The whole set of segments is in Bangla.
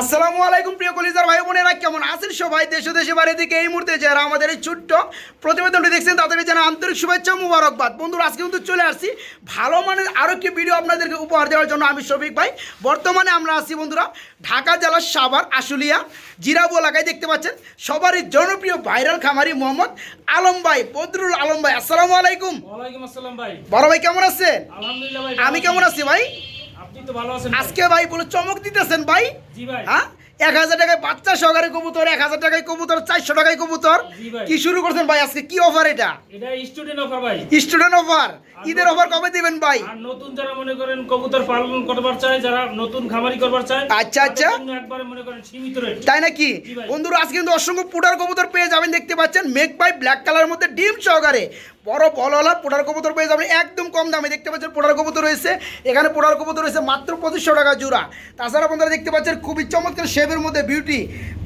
আসসালামু আলাইকুম প্রিয় কলিজার ভাই বোনেরা কেমন আছেন সবাই? দেশ দেশে বাড়ি দিকে এই মুহূর্তে যারা আমাদের এই ছোট্ট প্রতিবেদনটি দেখছেন তাদেরকে জানা আন্তরিক শুভেচ্ছা মুবারকবাদ। বন্ধুরা আজকে কিন্তু চলে আসছি ভালো মানের আরও একটি ভিডিও আপনাদেরকে উপহার দেওয়ার জন্য আমি শফিক ভাই। বর্তমানে আমরা আছি বন্ধুরা ঢাকা জেলার সাভার আশুলিয়া জিরাবু এলাকায় দেখতে পাচ্ছেন সবারই জনপ্রিয় ভাইরাল খামারি মোহাম্মদ আলম ভাই বদরুল আলম ভাই। আসসালামু আলাইকুম। ওয়ালাইকুম আসসালাম ভাই। বড় ভাই কেমন আছেন? আলহামদুলিল্লাহ ভাই আমি কেমন আছি ভাই? আজকে ভাই বলে চমক দিতেছেন ভাই। হ্যাঁ? এক হাজার টাকায় বাচ্চা সহকারে কবুতর এক হাজার টাকায় কবুতর চারশো টাকায় কবুতর। কি শুরু করছেন ভাই আজকে? কি অফার এটা? স্টুডেন্ট অফার ভাই। স্টুডেন্ট অফার ঈদের অফার কবে দিবেন ভাই? নতুন যারা মনে করেন কবুতর পালন করবার চায় যারা নতুন খামারি করবার চায় আচ্ছা, আচ্ছা। একবারে মনে করেন সীমিত রেট তাই নাকি? বন্ধুরা আজকে কিন্তু অসংখ্য পুটার কবুতর পেয়ে যাবেন দেখতে পাচ্ছেন। মেক বাই ব্ল্যাক কালারের মধ্যে ডিম সহকারে। বড় বলওয়ালা পোটার কবুতর পেয়ে যাবেন একদম কম দামে দেখতে পাচ্ছেন পোটার কবুতর রয়েছে। এখানে পোটার কবুতর রয়েছে মাত্র পঁচিশশো টাকা জোড়া। তাছাড়া আপনারা দেখতে পাচ্ছেন খুবই চমৎকার শেপের মধ্যে বিউটি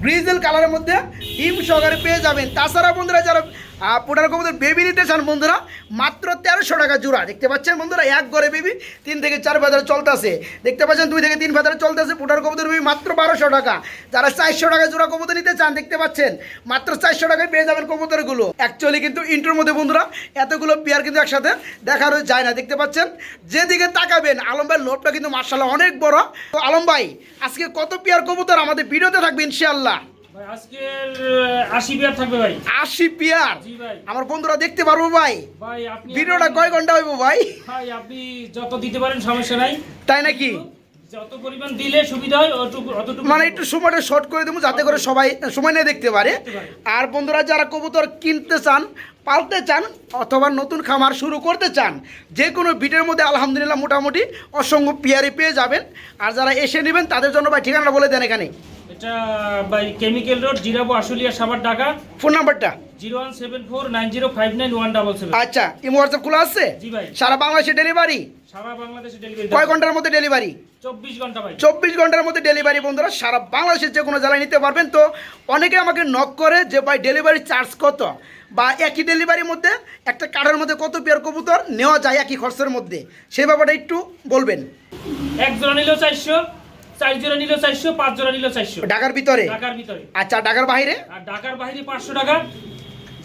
গ্রিজেল কালারের মধ্যে ডিম সহকারে পেয়ে যাবেন। তাছাড়া বন্ধুরা যারা আহ, পুটার কবুতর বেবি নিতে চান বন্ধুরা মাত্র তেরোশো টাকা জোড়া। দেখতে পাচ্ছেন বন্ধুরা এক ঘরে বেবি তিন থেকে চার ভেতরে চলতেছে। দেখতে পাচ্ছেন দুই থেকে তিন ভেতরে চলতেছে পুটার কবুতর বেবি মাত্র বারোশো টাকা। যারা চারশো টাকা জোড়া কবুতর নিতে চান দেখতে পাচ্ছেন মাত্র চারশো টাকায় পেয়ে যাবেন কবুতরগুলো। অ্যাকচুয়ালি কিন্তু ইন্টোর মধ্যে বন্ধুরা এতগুলো পেয়ার কিন্তু একসাথে দেখানো যায় না। দেখতে পাচ্ছেন যেদিকে তাকাবেন আলম ভাইয়ের লোভটা কিন্তু মার্শাল্লাহ অনেক বড়। তো আলম ভাই আজকে কত পেয়ার কবুতর আমাদের ভিডিওতে থাকবে ভাই আজকের আশি পেয়ার আমার বন্ধুরা দেখতে পারব ভাই। ভিডিওটা কয় ঘণ্টা হইব ভাই? ভাই আপনি যত দিতে পারেন সমস্যা নাই। তাই নাকি? যত পরিমাণ দিলে সুবিধা হয় মানে একটু সময়টা শর্ট করে দেবো যাতে করে সবাই সময় নিয়ে দেখতে পারে। আর বন্ধুরা যারা কবুতর কিনতে চান পালতে চান অথবা নতুন খামার শুরু করতে চান যে কোনো ভিটের মধ্যে আলহামদুলিল্লাহ মোটামুটি অসংখ্য পিয়ারি পেয়ে যাবেন। আর যারা এসে নেবেন তাদের জন্য ভাই ঠিকানাটা বলে দেন এখানে। এটা ভাই chemical road Zirabo Ashulia Savar Dhaka phone নাম্বারটা zero one seven four nine zero five nine one double seven আচ্ছা ইমো হোয়াটসঅ্যাপ খোলা আছে? জি ভাই। সারা বাংলাদেশে ডেলিভারি সারা বাংলাদেশে ডেলিভারি কয় ঘণ্টার মধ্যে ডেলিভারি চব্বিশ ঘণ্টা ভাই। চব্বিশ ঘণ্টার মধ্যে ডেলিভারি বন্ধুরা সারা বাংলাদেশের যে কোনো জেলায় নিতে পারবেন। তো অনেকে আমাকে নক করে যে ভাই ডেলিভারি চার্জ কত? বা একই ডেলিভারির মধ্যে একটা কার্ডের মধ্যে কত পেয়ার কবুতর নেওয়া যায় একই খরচের মধ্যে? সেই ব্যাপারটা একটু বলবেন। এক জোড়া নিলেও চারশো। চার জোড়া চারশো পাঁচ জোড়া চারশো। ঢাকার ভিতরে? ঢাকার ভিতরে। আচ্ছা ঢাকার বাইরে? আর ঢাকার বাইরে পাঁচশো টাকা।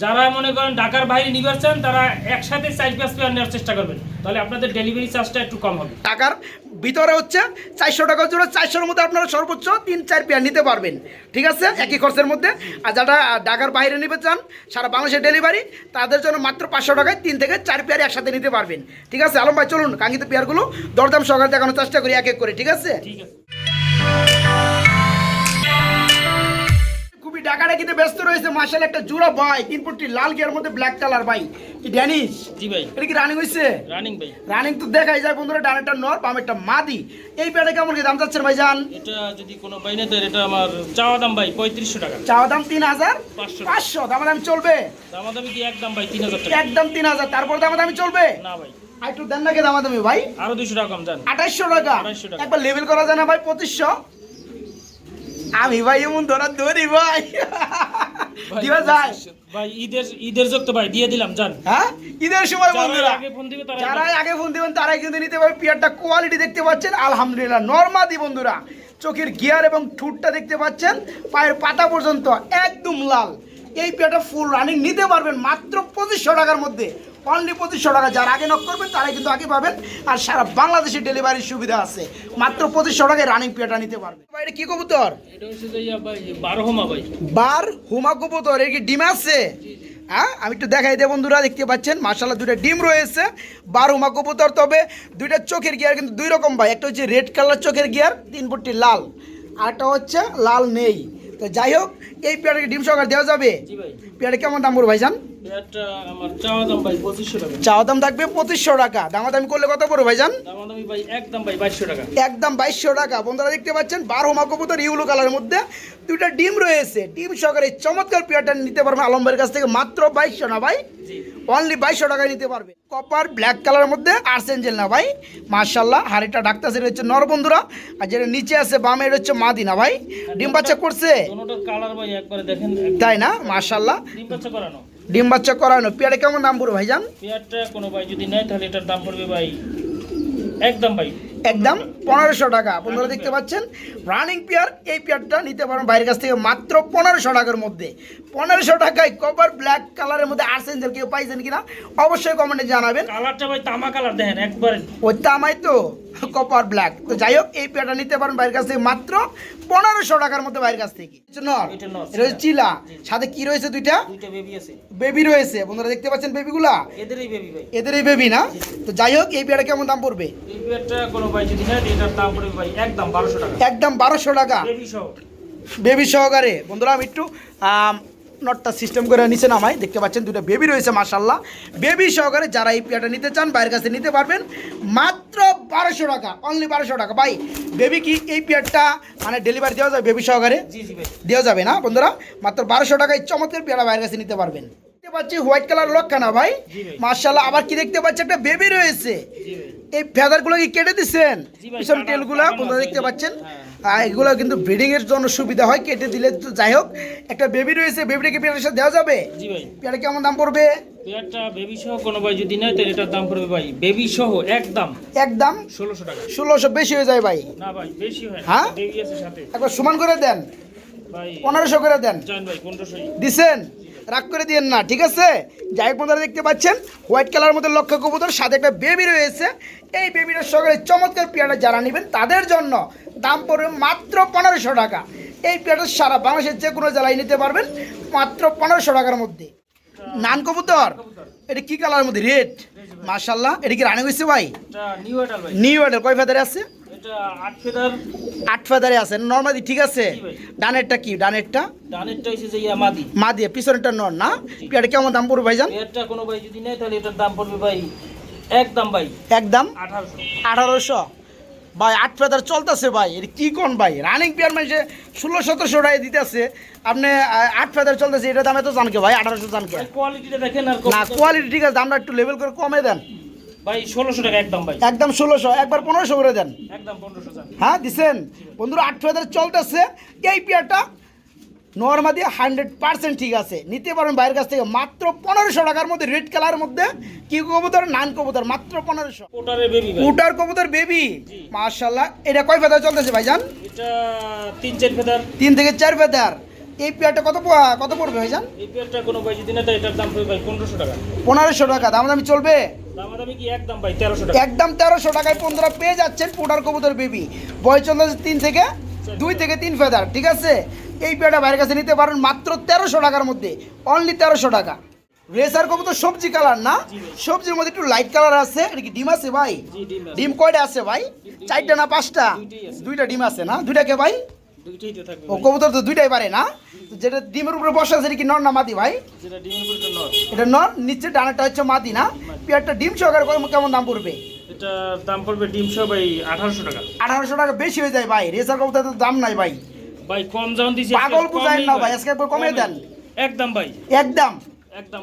যারা মনে করেন ঢাকার বাইরে নিবার চান তারা একসাথে চার পাঁচ নেওয়ার চেষ্টা করবেন। তাহলে আপনাদের ডেলিভারি চার্জটা একটু কম হবে। ঢাকার ভিতরে হচ্ছে চারশো টাকা জোড়া চারশোর মধ্যে আপনারা সর্বোচ্চ তিন চার পেয়ার নিতে পারবেন। ঠিক আছে? একই খরচের মধ্যে। আর যারা ঢাকার বাইরে নিতে চান সারা বাংলাদেশের ডেলিভারি তাদের জন্য মাত্র পাঁচশো টাকায় তিন থেকে চার পেয়ার একসাথে নিতে পারবেন। ঠিক আছে? আলম ভাই চলুন কাঙ্ক্ষিত পেয়ারগুলো দরদাম সহকারে দেখানোর চেষ্টা করি এক এক করে। ঠিক আছে? ঠিক আছে। খুবই ডাকাডাকিতে ব্যস্ত রয়েছে মার্শাল একটা জোড়া ভাই তিন ফুটটি লাল গিয়ার মধ্যে ব্ল্যাক কালার ভাই। কি ড্যানিশ জি ভাই। এটা কি রানিং হয়েছে রানিং ভাই। রানিং তো দেখাই যায় বন্ধুরা ডানেরটা নর বামেরটা মাদি। এই পেয়ারটা কেমন কি দাম চাচ্ছেন ভাই জান এটা যদি কোনো বাইনে দেয় এটা আমার চাওয়া দাম ভাই টাকা। চাওয়া কি একদম ভাই টাকা? একদম তারপর দাম দামি চলবে? না ভাই। আর একটু দেন নাকি দাম দামি ভাই? আরও টাকা কম টাকা? 2800 টাকা। একবার লেভেল করা যায় না ভাই আমি ভাই এমন ধরা ধরি ভাই। দিবা যায়। ভাই ঈদের ঈদের যোগ তো ভাই দিয়ে দিলাম যান হ্যাঁ? ঈদের সময় বন্ধুরা আগে ফোন দিবেন তারাই কিন্তু নিতে পারবে। পিয়ারটা কোয়ালিটি দেখতে পাচ্ছেন আলহামদুলিল্লাহ নর্মাদি বন্ধুরা চোখের গিয়ার এবং ঠুটটা দেখতে পাচ্ছেন পায়ের পাতা পর্যন্ত একদম লাল। এই পিয়ারটা ফুল রানিং নিতে পারবেন মাত্র পঁচিশশো টাকার মধ্যে। অনলি পঁচিশশো টাকা। যারা আগে নক করবেন তারাই কিন্তু আগে পাবেন। আর সারা বাংলাদেশে ডেলিভারির সুবিধা আছে। মাত্র পঁচিশশো টাকায় রানিং পিয়ারটা নিতে পারবেন বাইরে কি কবুতর? ভাই বারো হোমা ভাই। বার হুমা কবুতর এর কি ডিম আছে? হ্যাঁ আমি একটু দেখাই দেয় বন্ধুরা দেখতে পাচ্ছেন মার্শাল্লাহ দুইটা ডিম রয়েছে বার হুমা কবুতর তবে দুইটা চোখের গিয়ার কিন্তু দুই রকম ভাই। একটা হচ্ছে রেড কালার চোখের গিয়ার তিন ফুটটি লাল আর একটা হচ্ছে লাল নেই। তো যাই হোক এই পেয়ারটাকে ডিম সহকার দেওয়া যাবে? পেয়ারটা কেমন দাম পড়বে ভাইজান? চাওয়া দাম ভাই পঁচিশশো টাকা। দাম থাকবে পঁচিশশো টাকা। দামাদামি করলে কত পড়বে ভাইজান? একদম বাইশশো টাকা। একদম বাইশশো টাকা। বন্ধুরা দেখতে পাচ্ছেন বারো ইউলো কালারের মধ্যে দুইটা ডিম রয়েছে। ডিম সহকারে চমৎকার পেয়ারটা নিতে আলম্বের কাছ থেকে মাত্র বাইশশো না ভাই? অনলি বাইশশো টাকায় নিতে পারবে। কপার ব্ল্যাক কালারের মধ্যে আর্সেঞ্জেল না ভাই? মার্শাল্লাহ হাড়িটা হচ্ছে নর বন্ধুরা। আর যেটা নিচে আছে বামে এটা হচ্ছে মাদিনা ভাই? ডিম বাচ্চা করছে? তাই না? মার্শাল্লাহ ডিম বাচ্চা করানো। ডিম বাচ্চা করানো পেয়ারে কেমন দাম পড়বে ভাইজান? পেয়ারটা কোনো ভাই যদি নেয় তাহলে এটার দাম পড়বে ভাই, একদম ভাই। একদম পনেরোশো টাকা। বন্ধুরা দেখতে পাচ্ছেন রানিং পেয়ার এই পেয়ারটা নিতে পারেন বাইরের কাছ থেকে মাত্র পনেরোশো টাকার মধ্যে। পনেরোশো টাকায় কভার ব্ল্যাক কালারের মধ্যে আর্সেন যে কেউ পাইছেন কিনা অবশ্যই কমেন্টে জানাবেন। কালারটা ভাই তামা কালার দেখেন একবারে। ওই তামাই তো কপার ব্ল্যাক তো যাই হোক এই পেয়ারটা নিতে পারেন বাইরের কাছ থেকে মাত্র পনেরোশো টাকার মধ্যে বাইরের কাছ থেকে। হচ্ছে চিলা। সাথে কি রয়েছে দুইটা? বেবি রয়েছে। বন্ধুরা দেখতে পাচ্ছেন বেবিগুলা এদেরই বেবি ভাই। এদের এই বেবি না তো যাই হোক এই পেয়ারটা কেমন দাম পড়বে? এই পেয়ারটা কোনো ভাই যদি নেয় এটার দাম পড়বে ভাই একদম বারোশো টাকা। একদম বারোশো টাকা। বেবি সহ বেবি সহকারে বন্ধুরা আমি একটু নটটা সিস্টেম করে নিচে নামাই। দেখতে পাচ্ছেন দুটো বেবি রয়েছে মার্শাল্লাহ বেবি সহকারে যারা এই পেয়ারটা নিতে চান বাইরের কাছে নিতে পারবেন। মাত্র বারোশো টাকা অনলি বারোশো টাকা। ভাই বেবি কি এই পেয়ারটা মানে ডেলিভারি দেওয়া যাবে বেবি সহকারে দেওয়া যাবে না বন্ধুরা? মাত্র বারোশো টাকায় চমৎকার পেয়ারা বাইরের কাছে নিতে পারবেন। পাচ্ছি হোয়াইট কালার লক্ষানা ভাই। ভাই। মার্শাল্লাহ আবার কি দেখতে পাচ্ছি? একটা বেবি রয়েছে। এই ফেদারগুলো কি কেটে দিচ্ছেন পিছন টেলগুলো বন্ধুরা দেখতে পাচ্ছেন? হ্যাঁ। এগুলো কিন্তু ব্রিডিং এর জন্য সুবিধা হয় কেটে দিলে তো যাই হোক। একটা বেবি রয়েছে বেবিটাকে পেয়ারের সাথে দেওয়া যাবে? পেয়ারা কেমন দাম পড়বে? পেয়ারটা বেবি সহ কোনো ভাই যদি নেয় তাহলে এটার দাম পড়বে ভাই। বেবি সহ একদম একদম ষোলোশো টাকা। ষোলোশো বেশি হয়ে যায় ভাই। না ভাই বেশি হয় হ্যাঁ? একবার সমান করে দেন। পনেরোশো করে দেন। দিছেন? রাগ করে দিয়েন না ঠিক আছে? যাই হোক বন্ধুরা দেখতে পাচ্ছেন হোয়াইট কালার মধ্যে লক্ষ্য কবুতর সাথে একটা বেবি রয়েছে। এই বেবিটার সঙ্গে চমৎকার পেয়ারা যারা নেবেন তাদের জন্য দাম পড়বে মাত্র পনেরোশো টাকা। এই পেয়ারটা সারা বাংলাদেশের যে কোনো জেলায় নিতে পারবেন মাত্র পনেরোশো টাকার মধ্যে। নান কবুতর? এটা কি কালারের মধ্যে? রেড মার্শাল্লাহ এটা কি রানি হয়েছে ভাই? নিউ এডার কয় ফেদারে আছে? আট ফেদার? আছে নর্মালি ঠিক আছে? ডানেরটা কি? ডানেরটা? ডানেরটা হয়েছে যে মা দিয়ে পিছনেরটা নর না? পেয়ারটা কেমন দাম পড়বে ভাইজান? পেয়ারটা কোনো ভাই যদি নেয় তাহলে এটার দাম পড়বে ভাই একদম ভাই। একদম? আঠারোশো। ভাই আট ফেদার চলতেছে ভাই। এটা কি কোন ভাই? রানিং পেয়ার মানে ষোলো সতেরোশো টাকা দিতেছে। আপনি আট ফেদার চলতেছে এটা দামে তো জানকে ভাই আঠারোশো জানকে। কোয়ালিটিটা দেখেন না কোয়ালিটি ঠিক আছে দামটা একটু লেভেল করে কমে দেন। ভাই টাকা একদম ভাই। একদম একবার পনেরোশো করে দেন। একদম পনেরোশো টাকা হ্যাঁ দিছেন? বন্ধুরা চলতেছে। এই পেয়ারটা হান্ড্রেড পার্সেন্ট ঠিক আছে। নিতে পারেন বাইরের কাছ থেকে। মাত্র পনেরোশো টাকার মধ্যে রেড কালারের মধ্যে কি কবুতর? নান কবুতর। মাত্র পনেরোশো। উটার কবুতর বেবি। মার্শাল্লাহ এটা কয় ফেদার চলতেছে ভাইজান? তিন চার ফেদার। তিন থেকে চার ফেদার। এই পেয়ারটা কত কত পড়বে ভাইজান? এই পেয়ারটা কোনো ভাই যদি তাহলে এটার দাম পড়বে ভাই পনেরোশো টাকা। পনেরোশো টাকা দাম দামি চলবে? দামাদামি কি একদম ভাই তেরোশো টাকা। একদম তেরোশো টাকায় পনেরো পেয়ে যাচ্ছেন পুটার কবুতর বেবি। বয়স চলতেছে তিন থেকে দুই থেকে তিন ফেদার ঠিক আছে? এই পেয়ারটা বাইরের কাছে নিতে পারেন মাত্র তেরোশো টাকার মধ্যে অনলি তেরোশো টাকা। রেসার কবুতর সবজি কালার না? সবজির মধ্যে একটু লাইট কালার আছে এটা কি ডিম আছে ভাই? ডিম কয়টা আছে ভাই? চারটা না পাঁচটা? দুইটা ডিম আছে না? দুইটাকে ভাই? দুইটাই তো থাকবে ও কবুতর তো দুইটাই পারে না? যেটা ডিমের উপরে বসে আছে কি নর না মাদি ভাই? যেটা ডিমের উপরে নট এটা নর নিচে ডানাটা হচ্ছে মাদি না? পেয়ারটা ডিম সহকারে কেমন- কেমন দাম পড়বে? এটা দাম পড়বে ডিম সহ ভাই আঠারোশো টাকা। আঠারোশো টাকা বেশি হয়ে যায় ভাই রেসার কবুতর তো দাম নাই ভাই। ভাই কম দাম দিছি পাগল বুঝাই না ভাই, আজকে কমে দেন। একদম ভাই। একদম। একদম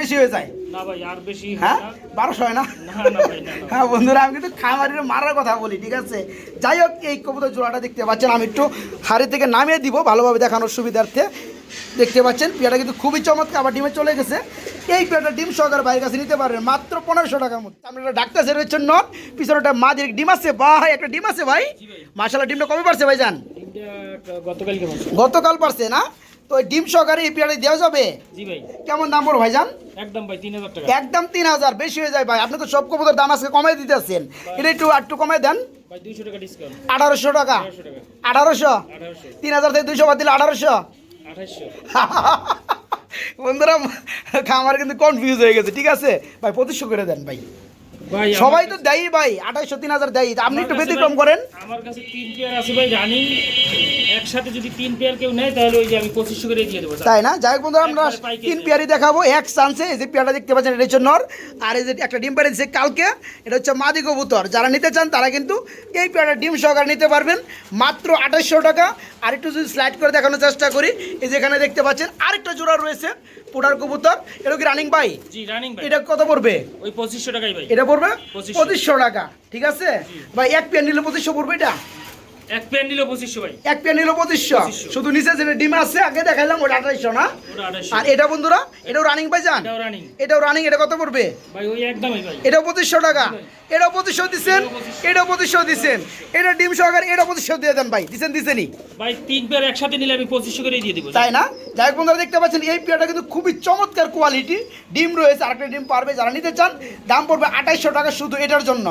বেশি হয়ে যায়? না ভাই আর বেশি হ্যাঁ না। বারোশো হয় না? না না ভাই না না। হ্যাঁ বন্ধুরা আমি কিন্তু খামারির মারার কথা বলি ঠিক আছে? যাই হোক এই কবুতর জোড়াটা দেখতে পাচ্ছেন আমি একটু হাড়ি থেকে নামিয়ে দিব ভালোভাবে দেখানোর সুবিধার্থে। দেখতে পাচ্ছেন কিন্তু খুবই চমৎকার আবার ডিমে চলে গেছে। এই পেয়ারটা ডিম সহকারে বাইরের কাছে নিতে পারবেন মাত্র পনেরোশো টাকার মধ্যে। আমরা ডাক্তার সেরে হচ্ছে নট পিছনে একটা মা দিয়ে ডিম আছে ভাই একটা ডিম আছে ভাই। মার্শাল্লাহ ডিমটা কবে পারছে ভাই যান গতকাল পারছে না? তো ডিম সহকারে এই দেওয়া যাবে? জি ভাই। কেমন দাম পড়ো ভাইজান? একদম ভাই তিন হাজার টাকা। একদম তিন হাজার বেশি হয়ে যায় ভাই। আপনি তো সব কবুতর দাম আজকে কমাই দিতেছেন। এটা একটু একটু কমাই দেন। ভাই দুইশো টাকা ডিসকাউন্ট আঠারোশো টাকা। আঠারোশো তিন হাজার থেকে দুইশো বাদ দিলে আঠারোশো? বন্ধুরা আমার কিন্তু কনফিউজ হয়ে গেছে ঠিক আছে? ভাই পঁচিশশো করে দেন ভাই। সবাই তো দেয় ভাই আঠাইশো তিন হাজার দেয় আপনি একটু ব্যতিক্রম করেন। আমার কাছে তিন পেয়ার আছে ভাই রানিং। একসাথে যদি তিন পেয়ার কেউ নেয় তাহলে ওই যে আমি পঁচিশশো করে দিয়ে দেবো তাই না? যাই হোক বন্ধুরা আমরা তিন দেখাবো। এক চান্সে এই যে পেয়ারটা দেখতে পাচ্ছেন এটা হচ্ছে নর। আর এই যে একটা ডিম পেয়ারে দিচ্ছে কালকে এটা হচ্ছে মাদি কবুতর। যারা নিতে চান তারা কিন্তু এই পেয়ারটা ডিম সহকারে নিতে পারবেন। মাত্র আঠাশশো টাকা। আর একটু যদি স্লাইড করে দেখানোর চেষ্টা করি এই যেখানে দেখতে পাচ্ছেন আরেকটা জোড়া রয়েছে। পোটার কবুতর। এটা কি রানিং ভাই জি রানিং ভাই এটা কত পড়বে? ওই পঁচিশশো টাকাই ভাই এটা পড়বে? 2500 পঁচিশশো টাকা ঠিক আছে? ভাই এক পেয়ার নিলে পঁচিশশো পড়বে এটা? এক পেয়ার নিল পঁচিশশো ভাই। এক পেয়ার নিল 2500 শুধু নিচে যেটা ডিম আছে আগে দেখাইলাম ওটা না? আর এটা বন্ধুরা এটাও রানিং পাই যান এটাও রানিং এটাও রানিং এটা কত পড়বে? ভাই ওই একদমই ভাই। এটাও টাকা। এটাও এটাও এটা ডিম সহকারে এটা দিয়ে দেন ভাই। ভাই তিন পেয়ার একসাথে নিলে আমি করে দিয়ে দিব। তাই না? যাই বন্ধুরা দেখতে পাচ্ছেন এই পেয়ারটা কিন্তু খুবই চমৎকার কোয়ালিটি ডিম রয়েছে আরেকটা ডিম পারবে যারা নিতে চান দাম পড়বে আঠাইশশো টাকা শুধু এটার জন্য।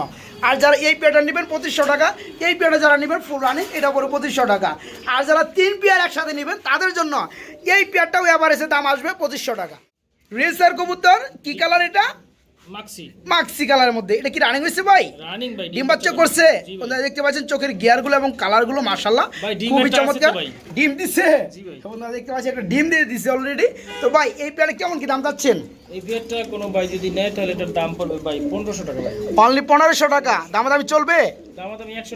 আর যারা এই পেয়ারটা নেবেন পঁচিশশো টাকা, এই পেয়ারটা যারা নেবেন ফুল রানিং এটা করে পঁচিশশো টাকা। আর যারা তিন পেয়ার একসাথে নেবেন, তাদের জন্য এই পেয়ারটাও এসে দাম আসবে পঁচিশশো টাকা। রেসার কবুতর, কী কালার এটা? মাক্সি মাক্সি কালারের মধ্যে। এটা কি রানিং হয়েছে ভাই? রানিং ভাই ডিম বাচ্চা করছে। বন্ধুরা দেখতে পাচ্ছেন চোখের গিয়ারগুলো এবং কালারগুলো ডিম খুবই চমৎকার। ডিম দিছে। বন্ধুরা দেখতে পাচ্ছেন একটা ডিম দিয়ে দিছে অলরেডি তো ভাই এই পেয়ারে কেমন কি দাম চাচ্ছেন? এই পেয়ারটা কোনো ভাই যদি নেয় তাহলে এটার দাম পড়বে ভাই পনেরোশো টাকা ভাই। অনলি পনেরোশো টাকা। দাম দামি চলবে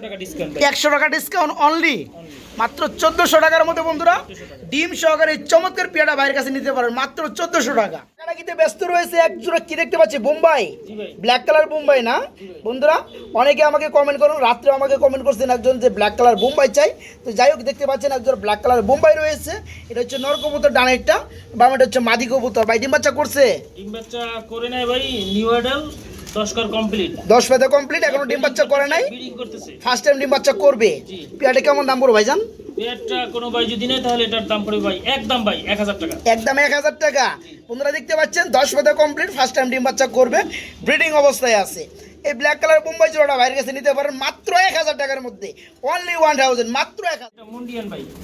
টাকা ডিসকাউন্ট একশো টাকা ডিসকাউন্ট অনলি মাত্র চোদ্দশো টাকার মধ্যে বন্ধুরা ডিম সহকারে চমৎকার পেয়ারা ভাইয়ের কাছে নিতে পারেন মাত্র চোদ্দশো টাকা। পেয়ারা ব্যস্ত রয়েছে এক জোড়া কি দেখতে পাচ্ছি? বোম্বাই। ব্ল্যাক কালার বোম্বাই না? বন্ধুরা অনেকে আমাকে কমেন্ট করুন রাত্রে আমাকে কমেন্ট করছেন একজন যে ব্ল্যাক কালার বোম্বাই চাই। তো যাই হোক দেখতে পাচ্ছেন একজন ব্ল্যাক কালার বোম্বাই রয়েছে। এটা হচ্ছে নর কবুতর ডানেরটা বামেটা হচ্ছে মাদি কবুতর। ভাই ডিম বাচ্চা করছে? ডিম বাচ্চা করে নেয় ভাই নিউ অ্যাডাল দশ পেতে কমপ্লিট এখনও ডিম বাচ্চা করে নাই। ফার্স্ট টাইম ডিম বাচ্চা করবে। জি। পেয়ারটা কেমন দাম পড়ো ভাইজান? কোনো ভাই যদি নেয়, তাহলে এটার দাম ভাই একদম ভাই, এক হাজার টাকা। একদম এক হাজার টাকা। দেখতে পাচ্ছেন, দশ পাতা কমপ্লিট ফার্স্ট টাইম ডিম বাচ্চা করবে ব্রিডিং অবস্থায় আছে। এই ব্ল্যাক কালার বোম্বাই জোড়াটা বাইরের কাছে নিতে পারেন মাত্র এক হাজার টাকার মধ্যে। অনলি ওয়ান থাউজেন্ড মাত্র এক হাজার।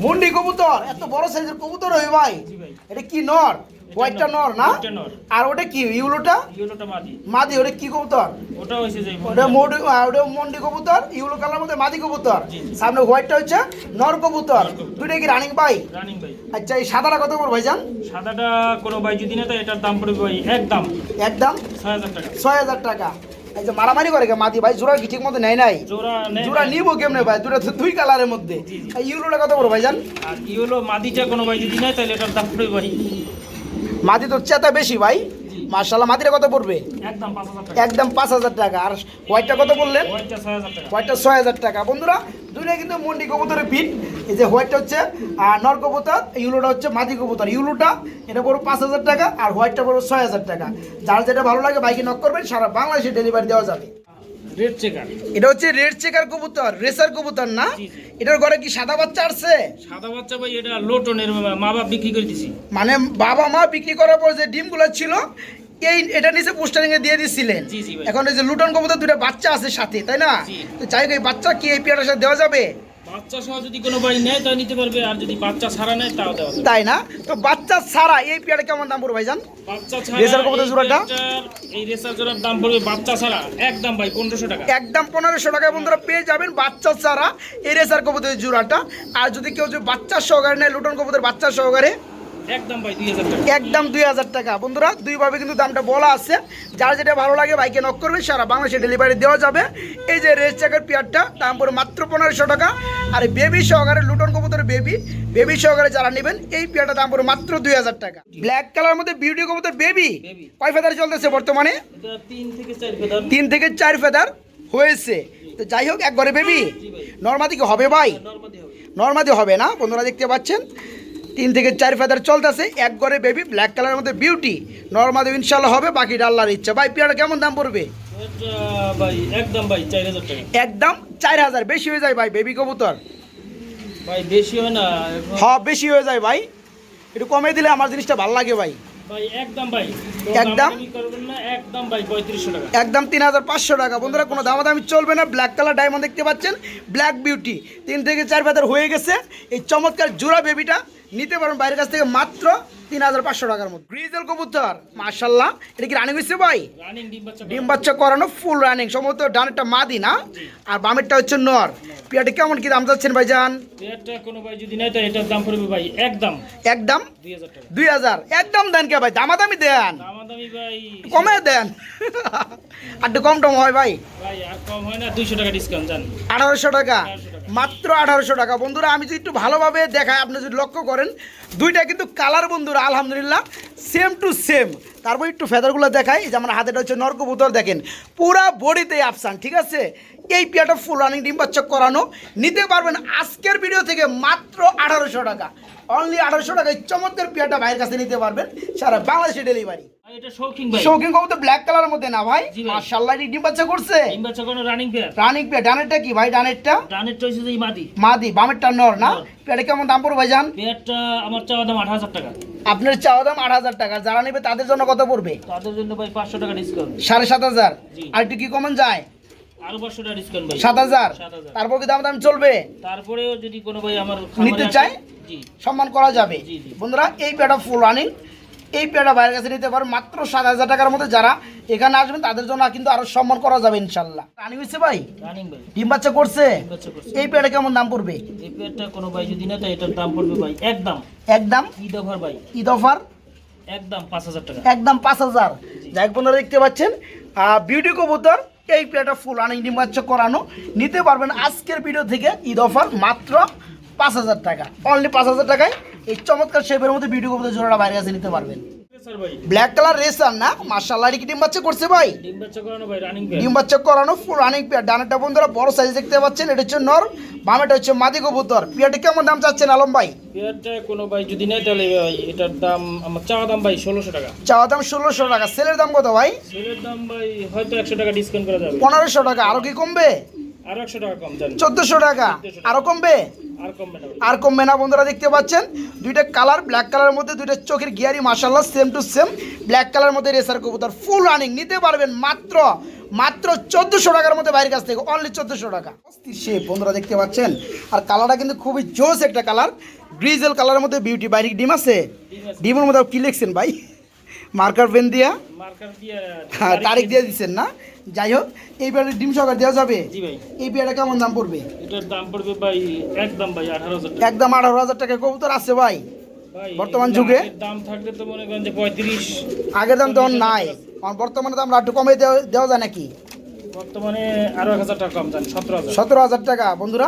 মুন্ডি কবুতর এত বড় সাইজের কবুতর হয় ভাই। এটা কি নর? হোয়াইটটা নর। না? আর ওটা কি ইউলোটা? মাদি। মাদি ওটা কি কবুতর? ওটা হয়েছে যে ওটা মোডি ওটা মন্ডি কবুতর ইউলো কালার মধ্যে মাদি কবুতর। সামনে হোয়াইটটা হচ্ছে নর কবুতর। দুইটা কি রানিং ভাই? রানিং ভাই। আচ্ছা এই সাদাটা কত করে ভাইজান? সাদাটা কোনো ভাই যদি তাহলে এটার দাম পড়বে ভাই একদম। একদম? টাকা। এই যে মারামারি করে কে মাদি ভাই জোড়া কি ঠিক মতো নেয় নাই? জোড়া নিব কেমনে ভাই? দুটা তো দুই কালারের মধ্যে। ইউরোটা ইউলোটা কত করে ভাইজান? আর ইয়েলো মাদিটা কোনো ভাই যদি নেয় তাহলে এটার দাম পড়বে ভাই। মাদি তো চেতা বেশি ভাই। মার্শাল্লাহ মাদিটা কত পড়বে? একদম পাঁচ হাজার টাকা। আর হোয়াইটটা কত বললেন? হোয়াইটটা ছয় হাজার টাকা। বন্ধুরা দুইটা কিন্তু মন্ডি কবুতরের পিঠ এই যে হোয়াইটটা হচ্ছে আর নর কবুতর ইউলোটা হচ্ছে মাদি কবুতর ইউলোটা এটা পড়ো পাঁচ হাজার টাকা আর হোয়াইটটা পড়ো ছয় হাজার টাকা যার যেটা ভালো লাগে বাইকে নক করবেন সারা বাংলাদেশে ডেলিভারি দেওয়া যাবে রেড চেকার এটা হচ্ছে রেড চেকার কবুতর রেসার কবুতর না। এটার ঘরে কি সাদা বাচ্চা আসছে সাদা বাচ্চা ভাই এটা লোটনের মা বাপ বিক্রি করে দিছি মানে বাবা মা বিক্রি করার পর যে ডিমগুলো ছিল এই এটা নিচে পোস্টারিং এ দিয়ে দিছিলেন। এখন এই যে লুটন কবুতর দুটো বাচ্চা আছে সাথে তাই না? তো চাই এই বাচ্চা কি এই সাথে দেওয়া যাবে? বাচ্চা সহ যদি কোনো ভাই নেয় তা নিতে পারবে আর যদি বাচ্চা ছাড়া নেয় তাও দেওয়া তাই না? তো বাচ্চা ছাড়া এই কেমন দাম পড়বে ভাইজান? বাচ্চা ছাড়া রেসার কবুতর জোড়াটা? এই রেসার জোড়ার দাম পড়বে বাচ্চা ছাড়া। একদম ভাই পনেরোশো টাকা। একদম পনেরোশো টাকায় বন্ধুরা পেয়ে যাবেন বাচ্চা ছাড়া এই রেসার কবুতরের জোড়াটা। আর যদি কেউ যদি বাচ্চা সহকারে নেয় লুটন কবুতর বাচ্চা সহকারে একদম দুই হাজার টাকা। বন্ধুরা দুইভাবে কিন্তু দামটা বলা আছে। যার যেটা ভালো লাগে বাইকে নক করবে সারা বাংলাদেশে ডেলিভারি দেওয়া যাবে। এই যে রেস চেকের পেয়ারটা দাম পড়ে মাত্র পনেরোশো টাকা। আর বেবি সহকারে লুটন কবুতরের বেবি বেবি সহকারে যারা নেবেন এই পেয়ারটা দাম পড়ে মাত্র দুই হাজার টাকা। ব্ল্যাক কালার মধ্যে বিউটি কবুতর বেবি। কয় ফেদার চলতেছে বর্তমানে? তিন থেকে চার ফেদার তিন থেকে চার ফেদার হয়েছে। তো যাই হোক এক ঘরে বেবি নর্মাদি কি হবে ভাই? নর্মাদি হবে না? বন্ধুরা দেখতে পাচ্ছেন? তিন থেকে চার ফেদার চলতেছে। এক ঘরে বেবি ব্ল্যাক কালারের মধ্যে বিউটি নর্মাল ইনশাল্লাহ হবে বাকি আল্লাহর ইচ্ছা। ভাই পেয়ারটা কেমন দাম পড়বে? একদম চার হাজার বেশি হয়ে যায় ভাই বেবি কবুতর? ভাই বেশি হয় না এখন- হ বেশি হয়ে যায় ভাই। একটু কমে দিলে আমার জিনিসটা ভালো লাগে ভাই। ভাই একদম তিন হাজার পাঁচশো টাকা। বন্ধুরা কোনো দামাদামি চলবে না। ব্ল্যাক কালার ডায়মন্ড দেখতে পাচ্ছেন। ব্ল্যাক বিউটি তিন থেকে চার ফেদার হয়ে গেছে। এই চমৎকার জোড়া বেবিটা নিতে পারেন বাইরের কাছ থেকে মাত্র তিন হাজার পাঁচশো টাকার মধ্যে। গ্রিজেল কবুতর মার্শাল্লাহ এটা কি রানিং হয়েছে ভাই? ডিম বাচ্চা করানো। ফুল রানিং সম্ভবত ডানেরটা মাদি না? আর বামেরটা হচ্ছে নর। পিয়াটা কেমন কি দাম যাচ্ছেন কোনো ভাই যদি নেয় তো এটার দাম পড়বে ভাই একদম। একদম? দুই হাজার টাকা। দুই হাজার। একদম দেন কে ভাই? দামাদামি দেন। দামাদামি ভাই। কমে দেন। আর একটু কম টম হয় ভাই। ভাই আর কম হয় না দুইশো টাকা ডিসকাউন্ট জান আঠারোশো 1800 টাকা। মাত্র আঠারোশো টাকা। বন্ধুরা আমি যদি একটু ভালোভাবে দেখাই আপনি যদি লক্ষ্য করেন দুইটা কিন্তু কালার বন্ধুরা, আলহামদুলিল্লাহ সেম টু সেম তারপর একটু ফেদারগুলো দেখাই। যে আমার হাতেটা হচ্ছে নরকবুতর দেখেন, পুরা বডিতে আফসান ঠিক আছে? এই পেয়ারটা ফুল রানিং ডিম বাচ্চা করানো। নিতে পারবেন আজকের ভিডিও থেকে মাত্র আঠারোশো টাকা। অনলি আঠারোশো টাকায় চমৎকার পেয়ারটা ভাইয়ের কাছে নিতে পারবেন সারা বাংলাদেশে ডেলিভারি শৌখিন ব্ল্যাক কালারের মধ্যে না ভাই। জি ডিম বাচ্চা করছে? ডিম বাচ্চা কোনো রানিং পেয়ার রানিং পেয়ার ডানেরটা কি ভাই ডানেরটা? ডানের চয়েছে যে মাদি। মাদি বামেরটা নর না। পেয়ারটা কেমন দাম পড়বে ভাইজান? পেয়ারটা আমার চাওয়া দাম আট হাজার টাকা। আপনার চাওয়া দাম আট হাজার টাকা। যারা নেবে তাদের জন্য কত পড়বে? তাদের জন্য ভাই টাকা ডিসকাউন্ট। আর একটু কি কমন যায়? সাত হাজার? তারপর কি দাম দাম চলবে? তারপরেও যদি কোনো ভাই আমার নিতে চায়? সম্মান করা যাবে। বন্ধুরা এই পেয়ারটা ফুল রানিং এই পেয়ারটা বাইরের কাছে নিতে পারেন মাত্র সাত হাজার টাকার মধ্যে যারা এখানে আসবেন তাদের জন্য কিন্তু আরও সম্মান করা যাবে ইনশাল্লাহ। রানিং হয়েছে ভাই? ডিম বাচ্চা করছে। এই পেয়ারটা কেমন দাম পড়বে? এই পেয়ারটা কোনো ভাই যদি না তাই এটার দাম পড়বে ভাই একদম। একদম? ঈদ অফার ভাই। ঈদ অফার? একদম পাঁচ হাজার টাকা। একদম পাঁচ হাজার। যাই বন্ধুরা দেখতে পাচ্ছেন বিউটি কবুতর এই প্লেটটা ফুল রানিং ডিম বাচ্চা করানো। নিতে পারবেন আজকের ভিডিও থেকে ঈদ অফার মাত্র পাঁচ হাজার টাকা। অনলি পাঁচ হাজার টাকায় এই চমৎকার শেপের মধ্যে ভিডিও করতে জোড়াটা বাইরে কাছে নিতে পারবেন। ব্ল্যাক কালার রেসার না? মার্শাল্লাহ কি ডিম বাচ্চা করছে ভাই? ডিম বাচ্চা করানো ভাই রানিং পেয়ার ডিম বাচ্চা করানো ফুল রানিং পেয়ার ডানাটা বন্ধুরা বড় সাইজ দেখতে পাচ্ছেন এটা হচ্ছে নর বামেটা হচ্ছে মাদি কবুতর। পেয়ারটা কেমন দাম চাচ্ছেন আলম ভাই? পেয়ারটা কোনো ভাই যদি নেয় তাহলে ভাই এটার দাম আমার চাওয়া দাম ভাই ষোলোশো টাকা। চাওয়া দাম ষোলোশো টাকা। সেলের দাম কত ভাই? সেলের দাম ভাই হয়তো একশো টাকা ডিসকাউন্ট করা যাবে। পনেরোশো টাকা। আরও কি কমবে? চোদ্দশো টাকা। আরও কমবে? আর কমবে না বন্ধুরা দেখতে পাচ্ছেন? দুইটা কালার ব্ল্যাক কালারের মধ্যে দুইটা চোখের গিয়ারি মার্শাল্লাহ সেম টু সেম ব্ল্যাক কালারের মধ্যে রেসার কবুতর ফুল রানিং নিতে পারবেন মাত্র মাত্র চোদ্দোশো টাকার মধ্যে বাইরের কাছ থেকে অনলি চোদ্দোশো টাকা। অস্থির শেপ বন্ধুরা দেখতে পাচ্ছেন? আর কালারটা কিন্তু খুবই জোস একটা কালার। গ্রিজেল কালারের মধ্যে বিউটি বাইরে ডিম আছে? ডিমের মধ্যে কি লিখছেন ভাই? মার্কার পেন দিয়া? মার্কার দিয়ে হ্যাঁ তারিখ দিয়ে দিচ্ছেন না? যাই হোক এই পেয়ারটা ডিম সহকার দেওয়া যাবে? জি ভাই। এই পেয়ারটা কেমন দাম পড়বে? এটার দাম পড়বে ভাই একদম ভাই আঠারো হাজার টাকা। একদম আঠারো হাজার টাকা কবুতর আছে ভাই। বর্তমান যুগে? দাম থাকলে তো মনে করেন যে পঁয়ত্রিশ আগের দাম তখন নাই। কারণ বর্তমানে দাম একটু কমে দেওয়া যায় নাকি? বর্তমানে আরও এক হাজার টাকা কম জানি সতেরো হাজার। সতেরো হাজার টাকা। বন্ধুরা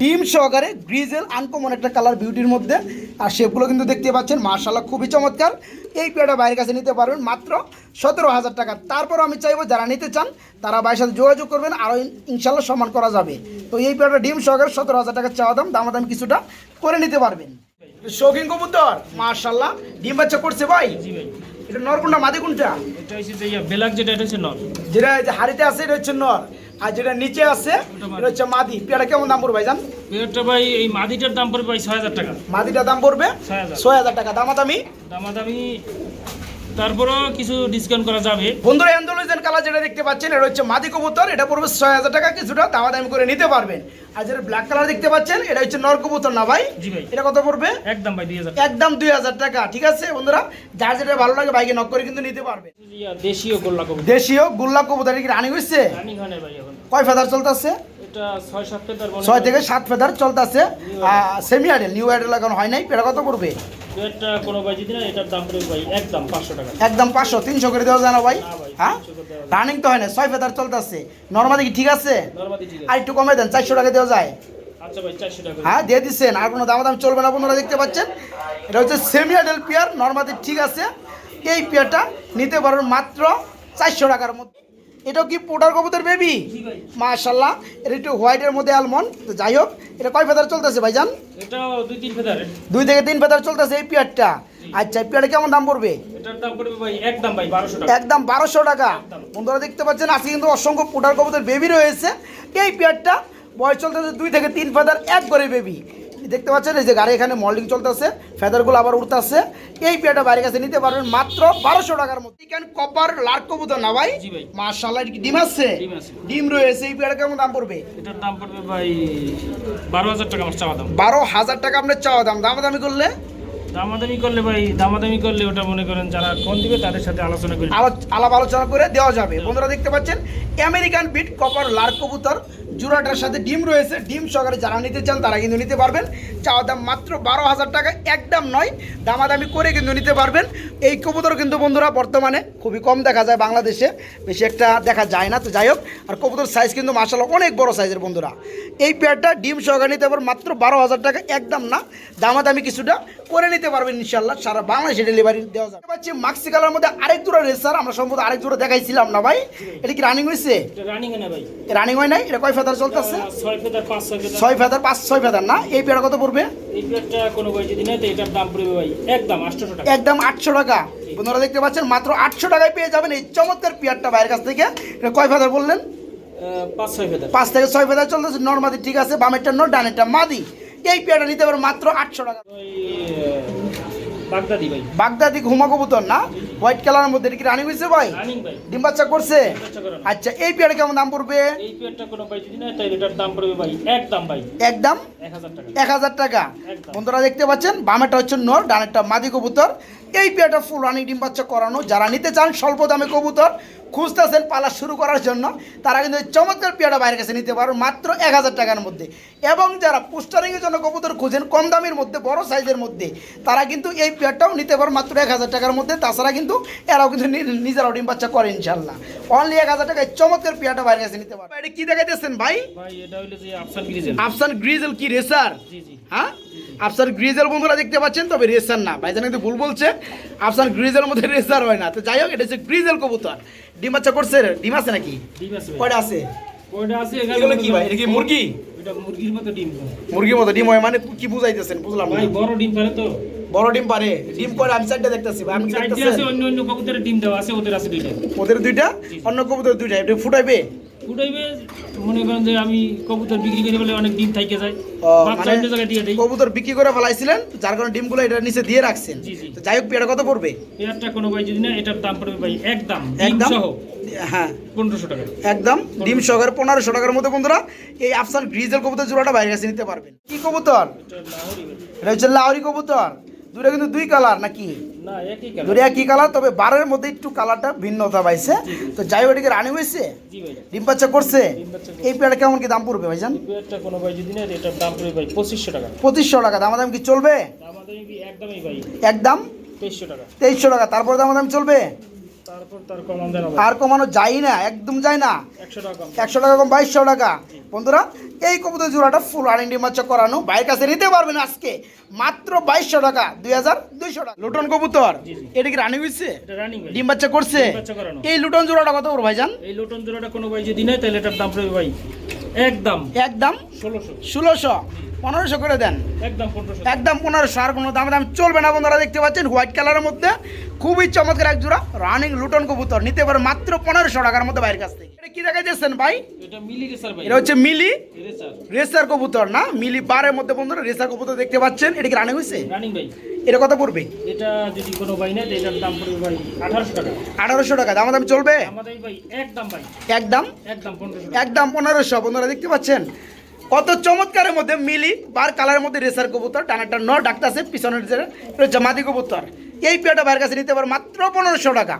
ডিম সহকারে গ্রিজেল আনকমন একটা কালার বিউটির মধ্যে। আর শেপগুলো কিন্তু দেখতে পাচ্ছেন মার্শাল্লাহ খুবই চমৎকার। এই পেয়ারটা বাইরের কাছে নিতে পারবেন মাত্র সতেরো হাজার টাকা। তারপর আমি চাইব যারা নিতে চান তারা বাইরের সাথে যোগাযোগ করবেন আরও ইনশাল্লাহ সম্মান করা যাবে। তো এই পেয়ারটা ডিম সহকারে সতেরো হাজার টাকা চাওয়া দাম দামাদাম কিছুটা করে নিতে পারবেন। শৌখিন কবুতর মার্শাল্লাহ ডিম বাচ্চা করছে ভাই? এটা নর কোনটা মাদি কোনটা? এটা হচ্ছে বেলাক যেটা এটা হচ্ছে নর। যেটা এই যে হাড়িতে আছে এটা হচ্ছে নর। আর যেটা নিচে আছে এটা হচ্ছে মাদি। পেয়ারা কেমন দাম পড়বে ভাইজান? পেয়ারটা ভাই এই মাদিটার দাম পড়বে ভাই ছয় হাজার টাকা। মাদিটার দাম পড়বে? ছয় হাজার টাকা। দামাদামি? দামাদামি তারপরও কিছু ডিসকাউন্ট করা যাবে। বন্ধুরা অ্যান্ডোলজেন কালার যেটা দেখতে পাচ্ছেন এটা হচ্ছে মাদি কবুতর। এটা পড়বে ছয় হাজার টাকা কিছুটা দামাদামি করে নিতে পারবেন। আর যেটা ব্ল্যাক কালার দেখতে পাচ্ছেন এটা হচ্ছে না ভাই? জি ভাই। এটা কত পড়বে? একদম ভাই টাকা। ঠিক আছে বন্ধুরা? যার যেটা ভালো লাগে বাইকে নক করে কিন্তু নিতে পারবে। দেশীয় গোল্লা কবুতর। দেশীয় গুল্লা কবুতর কি রানি হয়েছে রানিং খানের ভাই এখন। কয় ফেদার চলতেছে? ছয়। থেকে সাত ফেদার চলতেছে। সেমি আইডেল নিউ আইডেল লাগানো হয় নাই। এটা কত পড়বে? একদম পাঁচশো তিনশো করে দেওয়া যায় না ভাই, হ্যাঁ? 300 করে দেওয়া যায়। রানিং তো হয় না ছয় ফেদার চলতেছে। নর্মালি কি ঠিক আছে? আর একটু কমে দেন চারশো টাকা দেওয়া যায়। আচ্ছা হ্যাঁ দিয়ে দিচ্ছেন আর কোনো দামাদাম চলবে না বন্ধুরা দেখতে পাচ্ছেন? এটা হচ্ছে সেমি আইডেল পেয়ার নর্মালি ঠিক আছে। এই পেয়ারটা নিতে পারবেন মাত্র চারশো টাকার মধ্যে। এটাও কি পোটার কবুতর বেবি মাশাল্লাহ এটা একটু হোয়াইটের মধ্যে আলমন্ড তো যাই হোক এটা কয় ফেদার চলতেছে ভাইজান? দুই থেকে তিন ফেদার চলতেছে এই পেয়ারটা আচ্ছা পেয়ারটা কেমন দাম পড়বে? এটার দাম পড়বে ভাই একদম ভাই বারোশো টাকা। একদম বারোশো টাকা। বন্ধুরা দেখতে পাচ্ছেন আজকে কিন্তু অসংখ্য পুটার কবুতর বেবি রয়েছে। এই পেয়ারটা বয়স চলতেছে দুই থেকে তিন ফেদার এক করে বেবি দেখতে পাচ্ছেন এই যে গাড়ি এখানে মল্ডিং চলতেছে ফেদারগুলো আবার উঠতেছে এই পেয়ারটা বাইরের কাছে নিতে পারবেন মাত্র বারোশো টাকার মধ্যে। চিকেন কপার লার্ক কবুতর না ভাই? জি ভাই। মার্শাল্লাহ ডিম আছে। ডিম রয়েছে এই পেয়ারটা কেমন দাম পড়বে? এটার দাম পড়বে ভাই বারো হাজার টাকা আমার চাওয়া দাম। বারো হাজার টাকা আপনার চাওয়া দাম। দামাদামি করলে? দামাদামি করলে ভাই, দামাদামি করলে ওটা মনে করেন যারা ফোন দিবে তাদের সাথে আলোচনা করি। আলো- আলাপ আলোচনা করে দেওয়া যাবে। বন্ধুরা দেখতে পাচ্ছেন আমেরিকান বিট কপার লার্ক কবুতর জোড়াটার সাথে ডিম রয়েছে। ডিম সহকারে যারা নিতে চান, তারা কিন্তু নিতে পারবেন। চাওয়া দাম মাত্র বারো হাজার টাকা, একদম নয়। দামাদামি করে কিন্তু নিতে পারবেন। এই কবুতর কিন্তু বন্ধুরা বর্তমানে খুবই কম দেখা যায় বাংলাদেশে। বেশি একটা দেখা যায় না, তো যাই হোক। আর কবুতর সাইজ কিন্তু মাসাল্লাহ অনেক বড় সাইজের বন্ধুরা। এই পেয়ারটা ডিম সহকারে নিতে পারবেন মাত্র বারো হাজার টাকা, একদম না। দামাদামি কিছুটা করে নিতে পারবেন ইনশাল্লাহ সারা বাংলাদেশে ডেলিভারি দেওয়া যাবে। পাচ্ছি মাক্সি কালার মধ্যে আরেক জোড়া রেসার আমরা সম্ভবত আরেক জোড়া দেখাইছিলাম না ভাই? এটা কি রানিং হয়েছে এটা রানিং না ভাই। রানিং হয় নাই? এটা কয় ফেদার চলতেছে? ছয় ফেদার পাঁচ ছয় ফেদার ছয় ফেদার পাঁচ ছয় ফেদার না? এই পেয়ারা কত পড়বে? এই পেয়ারটা কোনো ভাই যদি নেয় তো এটার দাম পড়বে ভাই একদম আটশোশো টাকা। একদম আটশো টাকা। বন্ধুরা দেখতে পাচ্ছেন মাত্র আটশো টাকায় পেয়ে যাবেন এই চমৎকার পেয়ারটা বাইরের কাছ থেকে। এটা কয় ফেদার বললেন? পাঁচ থেকে ছয় ফেদার চলতেছে। নর্মাদি ঠিক আছে বামেরটা নর ডানেরটা মাদি। এই পেয়ারটা নিতে পারবেন মাত্র আটশো টাকা। বাগদাদি ভাই। বাগদাদি ঘুমা কবুতর না? হোয়াইট কালারের মধ্যে কি রানিং হয়েছে ভাই? রানিং ভাই। ডিম বাচ্চা করছে? আচ্ছা এই পেয়ারটা কেমন দাম পড়বে? এই পেয়ারটা কোনো ভাই যদি না তাই এটার দাম পড়বে ভাই একদম ভাই। একদম? হাজার টাকা। এক হাজার টাকা। বন্ধুরা দেখতে পাচ্ছেন বামেটা হচ্ছে নর ডানেরটা মাদি কবুতর। এই পেয়ারটা ফুল রানিং ডিম বাচ্চা করানো। যারা নিতে চান স্বল্প দামে কবুতর খুঁজতেছেন পালা শুরু করার জন্য তারা কিন্তু এই চমৎকার পেয়ারটা বাইরের কাছে নিতে পারো মাত্র এক হাজার টাকার মধ্যে। এবং যারা পোস্টারিংয়ের জন্য কবুতর খুঁজেন কম দামের মধ্যে বড় সাইজের মধ্যে তারা কিন্তু এই পেয়ারটাও নিতে পারো মাত্র এক হাজার টাকার মধ্যে। তাছাড়া কিন্তু এরাও কিন্তু নিজেরাও ডিম বাচ্চা করে ইনশাল্লাহ অনলি এক হাজার টাকায় চমৎকার পেয়ারটা বাইরের কাছে নিতে পারো। এটা কি দেখাইতেছেন ভাই? আফসান গ্রিজেল। কি রেসার? হ্যাঁ? আফসান গ্রিজের বন্ধুরা দেখতে পাচ্ছেন তবে রেসার না। ভাইজান কিন্তু ভুল বলছে আফসান গ্রিজের মধ্যে রেসার হয় না। তো যাই হোক এটা হচ্ছে গ্রিজেল কবুতর। ডিম বাচ্চা করছে ডিম আছে নাকি? কয়টা আছে? এগুলো কি ভাই? এটা কি মুরগি? মুরগির মতো ডিম মুরগির মতো ডিম হয় মানে কি বুঝাইতেছেন? বুঝলাম ভাই বড় ডিম পারে তো। বড় ডিম পারে। ডিম করে আমি চারটা দেখতেছি আমি আছে অন্য অন্য কবুতরের ডিম দেওয়া আছে ওদের আছে দুইটা। ওদের দুইটা? অন্য দুইটা। এটা ফুটাইবে? ফুটাইবে মনে করেন যে আমি কবুতর বিক্রি করে বলে অনেক ডিম থাইকে যায়। মানে অন্য জায়গায় দিয়ে দেই। কবুতর বিক্রি করে ফেলাইছিলেন যার কারণে ডিমগুলো এটা নিচে দিয়ে রাখছেন। তো যাই হোক পেয়ারা কত পড়বে। এয়ারটা কোনো ভাই যদি না এটার দাম পড়বে ভাই একদম ডিম একদম? সহ। হ্যাঁ। পনেরোশো টাকা। একদম? ডিম সহকারে পনেরোশো টাকার বন্ধুরা এই আফসান গ্রিজেল কবুতর জোড়াটা বাইরে কাছে নিতে পারবেন। কি কবুতর? এটা হচ্ছে দুটো কিন্তু দুই কালার নাকি? দুটো একই কালার তবে বারের মধ্যে একটু কালারটা ভিন্নতা পাইছে। তো যাই এটিকে রানি হয়েছে? ডিম বাচ্চা করছে। এই পেয়ারটা কেমন কি দাম পড়বে ভাইজান? কোনো ভাই যদি না এটার দাম পড়বে ভাই পঁচিশশো টাকা। পঁচিশশো টাকা দামাদাম কি চলবে? আমাদের একদমই ভাই। একদম? তেইশশো টাকা। তেইশশো টাকা তারপর দামাদাম চলবে? আর কমানো যায় না একদম যায় না। একশো টাকা কম বাইশশো টাকা। বন্ধুরা এই কবুতর জোড়াটা ফুল রানিং ডিম বাচ্চা করানো বাইরের কাছে নিতে পারবেন আজকে। মাত্র বাইশশো টাকা দুই হাজার দুইশো টাকা। লুটন কবুতর। এটা কি রানিং হয়েছে ডিম বাচ্চা করছে। এই লুটন জোড়াটা কত করে ভাইজান এই লুটন জোড়াটা কোনো ভাই যদি নেয় তাহলে এটার দাম পড়বে ভাই একদম। একদম ষোলোশো। পনেরোশো করে দেন। একদম পনেরোশো। একদম পনেরোশো। আর কোনো দাম দাম চলবে না বন্ধুরা দেখতে পাচ্ছেন হোয়াইট কালারের মধ্যে। খুবই চমৎকার এক জোড়া রানিং লুটন কবুতর। নিতে পারে মাত্র পনেরোশো টাকার মধ্যে বাইরের কাছ থেকে। এটা কি দেখাই দিচ্ছেন ভাই? এটা হচ্ছে মিলি রেসার। রেসার কবুতর না? মিলি বারের মধ্যে বন্ধুরা রেসার কবুতর দেখতে পাচ্ছেন। এটা কি রানিং হয়েছে রানিং ভাই। এটা কত পড়বে? এটা যদি কোনো ভাই নেয় এটার দাম পড়বে ভাই আঠারোশো টাকা। আঠারোশো টাকা দাম দাম চলবে? আমাদের ভাই একদম ভাই। একদম একদম পনেরোশো একদম পনেরোশো বন্ধুরা দেখতে পাচ্ছেন? কত চমৎকারের মধ্যে মিলি বার কালারের মধ্যে রেসার কবুতর টানাটা ন ডাকতেছে পিছনের জামাতি কবুতর। এই পেয়ারটা ভাইয়ের কাছে নিতে পারে মাত্র পনেরোশো টাকা।